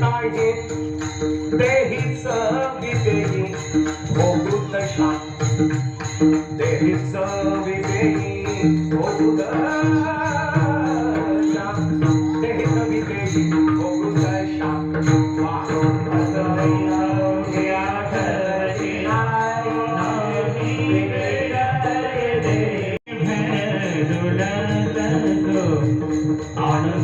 नाही देहीच विदेही भोगू दशा शांत विदेही भोगू दशा देहीच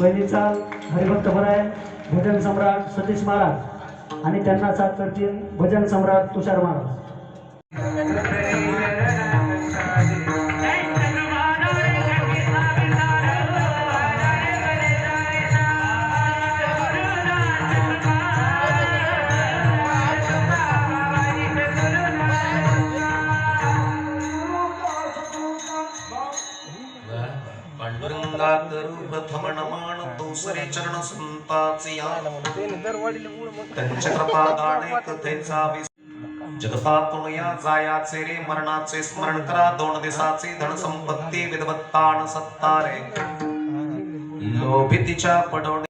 पहिलीचा हरिभक्त भराय भजन सम्राट सतीश महाराज आणि त्यांना साथ करतील भजन सम्राट तुषार महाराज. पांडुरंगा चरण संताचे या कथेचा जगतातून या जायाचे रे मरणाचे स्मरण करा दोन दिसाचे धन संपत्ती विदवत्तान सत्तारे। लोभितीच्या पडवणे